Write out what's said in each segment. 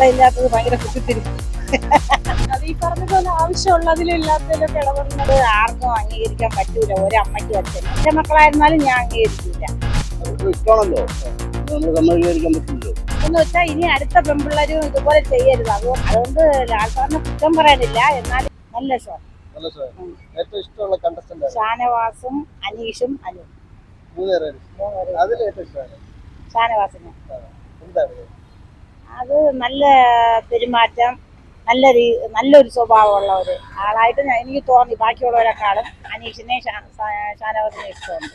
ഇഷ്ടമില്ലാത്തത് ഭയങ്കര കുത്തിത്തിരിപ്പ്. അത് ഈ പറഞ്ഞ പോലെ ആവശ്യമുള്ളതിലും ഇല്ലാത്തതിലൊക്കെ ഇടപെടുന്നത് അത് ആർക്കും അംഗീകരിക്കാൻ പറ്റൂല. ഒരമ്മയ്ക്ക് പറ്റില്ല എന്റെ മക്കളായിരുന്നാലും ഞാൻ അംഗീകരിക്കില്ല. ഇഷ്ടമാണല്ലോ. പറ്റില്ലല്ലോ. എന്ന് വെച്ചാൽ ഇനി അടുത്ത പെൺപിള്ളേരും ഇതുപോലെ ചെയ്യരുത്. അതുകൊണ്ട് അതുകൊണ്ട് ലാൽസാറിനെ കുറ്റം പറയാനില്ല. എന്നാലും നല്ല ഷോ നല്ല ഷോ ഏറ്റവും ഇഷ്ടമുള്ള കണ്ടസ്റ്റന്റ് ഷാനവാസും അനീഷും അനു. അതിൽ ഏറ്റവും ഇഷ്ടമാണ് ഷാനവാസിന്. എന്താണ് അത് നല്ല പെരുമാറ്റം നല്ല രീ നല്ലൊരു സ്വഭാവമുള്ള ഒരു ആളായിട്ട് ഞാൻ- എനിക്ക് തോന്നി. ബാക്കിയുള്ളവരെക്കാളും അനീഷിനെ ഷാനവാസിനെ ഇഷ്ടമുണ്ട്.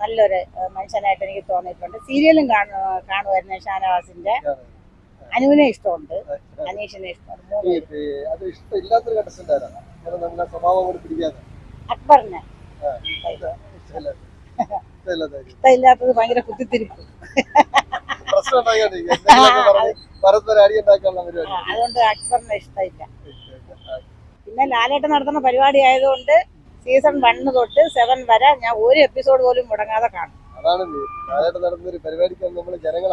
നല്ലൊരു മനുഷ്യനായിട്ട് എനിക്ക് തോന്നിയിട്ടുണ്ട്. സീരിയലും കാണു കാണുമായിരുന്നു ഷാനവാസിന്റെ. അനുവിനെ ഇഷ്ടമുണ്ട്. അനീഷിനെ ഇഷ്ടമുണ്ട്. അക്ബറിനെ. ഇഷ്ടമില്ലാത്തത് ഭയങ്കര കുത്തിത്തിരിപ്പ്. അതുകൊണ്ട് അക്ബറിനെ ഇഷ്ടമില്ല. പിന്നെ ലാലേട്ടൻ നടത്തുന്ന പരിപാടി ആയതുകൊണ്ട് സീസൺ വണ്ണ് തൊട്ട് സെവൻ വരെ ഞാൻ ഒരു എപ്പിസോഡ് പോലും മുടങ്ങാതെ കാണും. അതാണ് ഒരു പരിപാടിക്ക് നമ്മൾ ജനങ്ങൾ.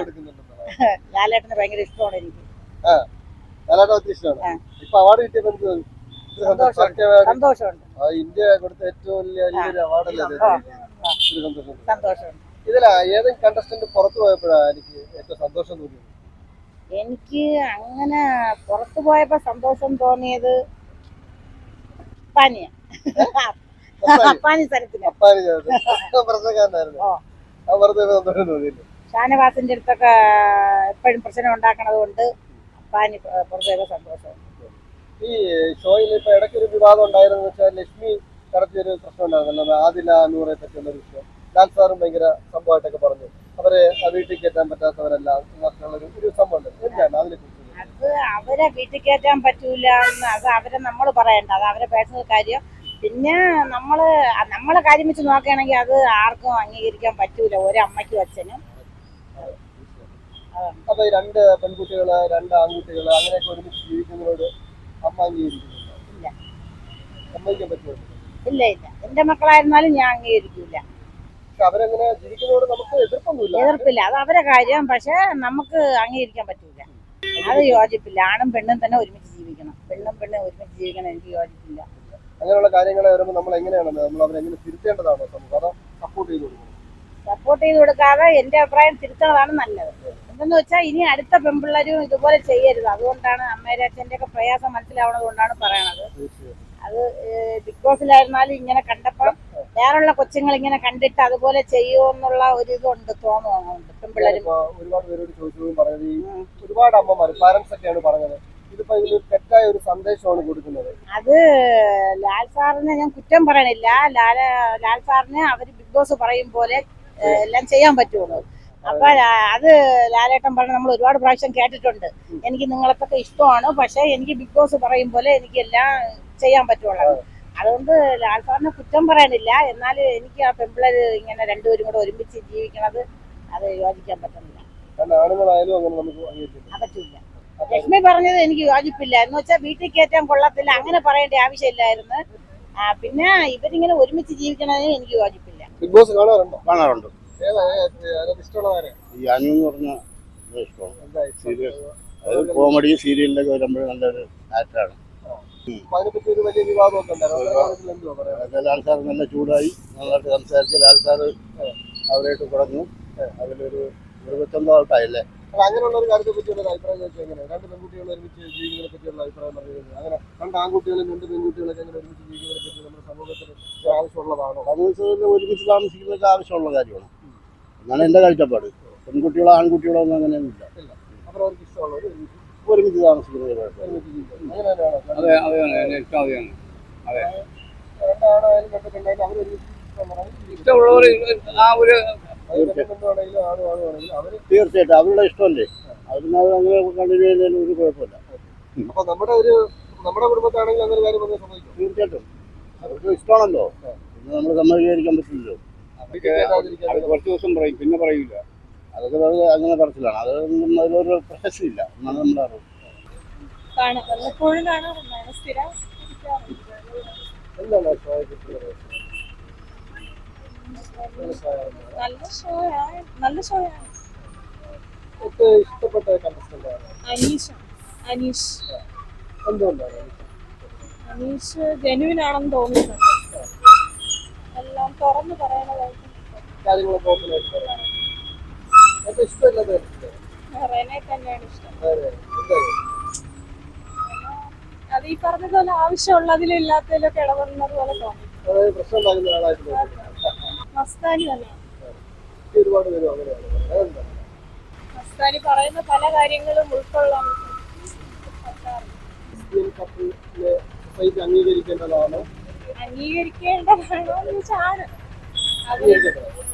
കൊടുക്കുന്നുണ്ടെന്നാണ് ലാലേട്ടന് ഭയങ്കര ഇഷ്ടമാണ് എനിക്ക്. ഒത്തിരി ഇഷ്ടമാണ്. ഇപ്പൊ അവാർഡ് കിട്ടിയപ്പോ സന്തോഷമുണ്ട്. ഇന്ത്യ കൊടുത്ത ഏറ്റവും വലിയ അവാർഡല്ലേ ഒരു സന്തോഷം. സന്തോഷമുണ്ട് ഇതിലാ ഏതെങ്കിലും കണ്ടസ്റ്റന്റ് പുറത്തു പോയപ്പോഴാണ് എനിക്ക് ഏറ്റവും സന്തോഷം തോന്നിയത്? എനിക്ക് അങ്ങനെ പുറത്തു പോയപ്പോ സന്തോഷം തോന്നിയത് പാനിയ. സ്ഥലത്തിന്. ഷാനവാസിന്റെ അടുത്തൊക്കെ എപ്പോഴും പ്രശ്നം ഉണ്ടാക്കണത് കൊണ്ട് അപ്പാനി പുറത്തേക്ക് സന്തോഷം. ഈ ഷോയിൽ ഇപ്പൊ ഇടയ്ക്കൊരു വിവാദം ഉണ്ടായിരുന്നു വെച്ചാൽ ലക്ഷ്മി നടത്തിയൊരു പ്രശ്നം ഉണ്ടായിരുന്നല്ലോ ആദില നൂറെ പറ്റിയുള്ള ഒരു വിഷയം. ലാൽ സാറും ഭയങ്കര സംഭവമായിട്ടൊക്കെ പറഞ്ഞു. അവരെ വീട്ടിൽ കയറ്റാൻ പറ്റാത്തവരല്ല ഒരു- സംഭവം ഉണ്ട് എന്താണ് അതിനെ അത് അവരെ വീട്ടിൽ കയറ്റാൻ പറ്റൂല എന്ന് അത് അവരെ നമ്മൾ പറയണ്ട. അത് അവരെ പേഴ്സണൽ കാര്യം. പിന്നെ നമ്മൾ നമ്മളെ കാര്യം വെച്ച് നോക്കുകയാണെങ്കിൽ അത് ആർക്കും അംഗീകരിക്കാൻ പറ്റൂല. ഒരമ്മയ്ക്കും അച്ഛനും. അപ്പൊ രണ്ട് പെൺകുട്ടികൾ രണ്ട് ആൺകുട്ടികൾ അങ്ങനെയൊക്കെ ഒരുമിച്ച് ജീവിക്കുന്നവരോട് അമ്മ അംഗീകരിക്കുന്നുണ്ടോ? അമ്മയ്ക്കാൻ പറ്റുമോ? ഇല്ല ഇല്ല. എന്റെ മക്കളായിരുന്നാലും ഞാൻ അംഗീകരിക്കൂല. പക്ഷെ അവരങ്ങനെ ജീവിക്കുന്നതോട് നമുക്ക് എതിർപ്പൊന്നുമില്ല. എതിർപ്പില്ല. അത് അവരെ കാര്യം. പക്ഷെ നമുക്ക് അംഗീകരിക്കാൻ പറ്റൂല. അത് യോജിപ്പില്ല. ആണും പെണ്ണും തന്നെ ഒരുമിച്ച് ജീവിക്കണം. പെണ്ണും പെണ്ണും ഒരുമിച്ച് ജീവിക്കണം എനിക്ക് യോജിപ്പില്ല. അങ്ങനെയുള്ള കാര്യങ്ങളെ വരുമ്പോൾ നമ്മൾ എങ്ങനെയാണ് നമ്മൾ അവരെങ്ങനെ തിരുത്തേണ്ടതാണോ നമുക്ക് അതോ സപ്പോർട്ട് ചെയ്ത് കൊടുക്കണം? സപ്പോർട്ട് ചെയ്ത് കൊടുക്കാതെ എന്റെ അഭിപ്രായം തിരുത്തണതാണ് നല്ലത്. എന്തെന്ന് വെച്ചാൽ ഇനി അടുത്ത പെൺപിള്ളേരും ഇതുപോലെ ചെയ്യരുത്. അതുകൊണ്ടാണ് അമ്മയുടെ അച്ഛന്റെ ഒക്കെ പ്രയാസം മനസ്സിലാവണത് കൊണ്ടാണ് പറയണത്. അത് ബിഗ് ബോസിലായിരുന്നാലും ഇങ്ങനെ കണ്ടപ്പോൾ വേറുള്ള കൊച്ചുങ്ങൾ ഇങ്ങനെ കണ്ടിട്ട് അതുപോലെ ചെയ്യുമെന്നുള്ള ഒരു ഇതുണ്ട് തോന്നുന്നുണ്ട് പെൺപിള്ളേരും. ഒരുപാട് പേരോട് പറയുന്നത് ഒരുപാട് അമ്മമാർ പാരന്റ്സ് ഒക്കെയാണ് പറഞ്ഞത്. ഇതിപ്പോ തെറ്റായ ഒരു സന്ദേശമാണ് കൊടുക്കുന്നത്. അത് ലാൽ സാറിനെ ഞാൻ കുറ്റം പറയണില്ല. ലാല ലാൽ സാറിന് അവർ ബിഗ് ബോസ് പറയും പോലെ എല്ലാം ചെയ്യാൻ പറ്റുള്ളൂ. അപ്പൊ അത് ലാലേട്ടൻ പറഞ്ഞ നമ്മൾ ഒരുപാട് പ്രാവശ്യം കേട്ടിട്ടുണ്ട്. എനിക്ക് നിങ്ങളെത്തൊക്കെ ഇഷ്ടമാണ്. പക്ഷെ എനിക്ക് ബിഗ് ബോസ് പറയും പോലെ എനിക്ക് എല്ലാം ചെയ്യാൻ പറ്റുള്ളൂ. അതുകൊണ്ട് ലാൽ സാറിനെ കുറ്റം പറയാനില്ല. എന്നാൽ എനിക്ക് ആ പെമ്പിളര് ഇങ്ങനെ രണ്ടുപേരും കൂടെ ഒരുമിച്ച് ജീവിക്കണത് അത് യോജിക്കാൻ പറ്റുന്നില്ല. പറ്റില്ല ലക്ഷ്മി പറഞ്ഞത് എനിക്ക് യോജിപ്പില്ല. എന്ന് വെച്ചാൽ വീട്ടിൽ കയറ്റാൻ കൊള്ളത്തില്ല. അങ്ങനെ പറയേണ്ട ആവശ്യമില്ലായിരുന്നു. ആ, പിന്നെ ഇവരിങ്ങനെ ഒരുമിച്ച് ജീവിക്കണതിന് എനിക്ക് യോജിപ്പില്ല. ബിഗ് ബോസ് കാണാറുണ്ടോ? കാണാറുണ്ട്. കോമഡി സീരിയലിലൊക്കെ വരുമ്പോൾ നല്ലൊരു ആക്ടറാണ് അതിനെപ്പറ്റി ഒരു വലിയ വിവാദമൊക്കെ ഉണ്ടായിരുന്നു അതൊക്കെ നല്ല ചൂടായി. നന്നായിട്ട് സംസാരിച്ചു ആൾക്കാർ അവരായിട്ട് കുറഞ്ഞു അതിലൊരു ഇരുപത്തൊമ്പത് അല്ല? അങ്ങനെയുള്ള ഒരു കാര്യത്തെ പറ്റിയുള്ള ഒരു അഭിപ്രായം ചോദിച്ചാൽ എങ്ങനെ രണ്ട് പെൺകുട്ടികൾ ഒരുമിച്ച് ജീവികളെ പറ്റിയുള്ള അഭിപ്രായം പറയുന്നത് അങ്ങനെ രണ്ട് ആൺകുട്ടികളും രണ്ട് പെൺകുട്ടികളൊക്കെ അങ്ങനെ ഒരുമിച്ച് ജീവികളെ പറ്റി നമ്മുടെ സമൂഹത്തിന് ആവശ്യമുള്ളതാണോ? സമൂഹത്തിൽ ഒരുമിച്ച് താമസിക്കുന്നതൊക്കെ ആവശ്യമുള്ള കാര്യമാണ്. എന്നാണ് എന്റെ കാഴ്ചപ്പാട്. പെൺകുട്ടികളോ ആൺകുട്ടികളോ ഒന്നും അങ്ങനെയൊന്നുമില്ല. അപ്പോൾ അവർക്ക് ഇഷ്ടമുള്ളവർ ഒരുമിച്ച് താമസിക്കുന്നത് കുഴപ്പമില്ല. അങ്ങനെ അതെ അതെയാണ് ഇഷ്ടം അതെയാണ് അതെ. ഇഷ്ടമുള്ളവർ ആ ഒരു തീർച്ചയായിട്ടും. അവരുടെ ഇഷ്ടമല്ലേ? അവരിന് അത് അങ്ങനെ കണ്ടിന്യൂ ചെയ്യുന്നതിന് ഒരു കുഴപ്പമില്ല. അപ്പൊ നമ്മുടെ ഒരു നമ്മുടെ കുടുംബത്താണെങ്കിൽ അങ്ങനെ കാര്യം വന്ന് സംഭവിക്കും തീർച്ചയായിട്ടും. അവർക്ക് ഇഷ്ടമാണല്ലോ. പിന്നെ നമ്മൾ സമ്മതികരിക്കാൻ പറ്റില്ലല്ലോ. കുറച്ച് ദിവസം പറയും. പിന്നെ പറയില്ല അതൊക്കെ അങ്ങനെ പറച്ചിലാണ്. അതൊന്നും അതിലൊരു പ്രശ്നമില്ല. എന്നാണ് നമ്മുടെ അറിവ് കാണാം. വല്ലപ്പോഴും കാണാറുണ്ടാണ് സ്ഥിരം? നല്ല ഷോ നല്ല ഷോ ആണ്. ഇഷ്ടപ്പെട്ട അനീഷ് അനീഷ്. അനീഷ്? ജെനുവിൻ ആണെന്ന് തോന്നുന്നു എല്ലാം തുറന്നു പറയണതായിട്ട് റെനെ തന്നെയാണ് ഇഷ്ടം. അതെ ഈ പറഞ്ഞതുപോലെ ആവശ്യമുള്ളതിലും ഇല്ലാത്തതിലൊക്കെ ഇടപെടുന്നത് പോലെ തോന്നി. മസ്താനി തന്നെയാണ് മസ്താനി പറയുന്ന പല കാര്യങ്ങളും ഉൾക്കൊള്ളാൻ സൊസൈറ്റി അംഗീകരിക്കേണ്ടതാണോ? അംഗീകരിക്കേണ്ടതാണോ എന്ന് അത് അംഗീകരിക്കേണ്ടതാണ്?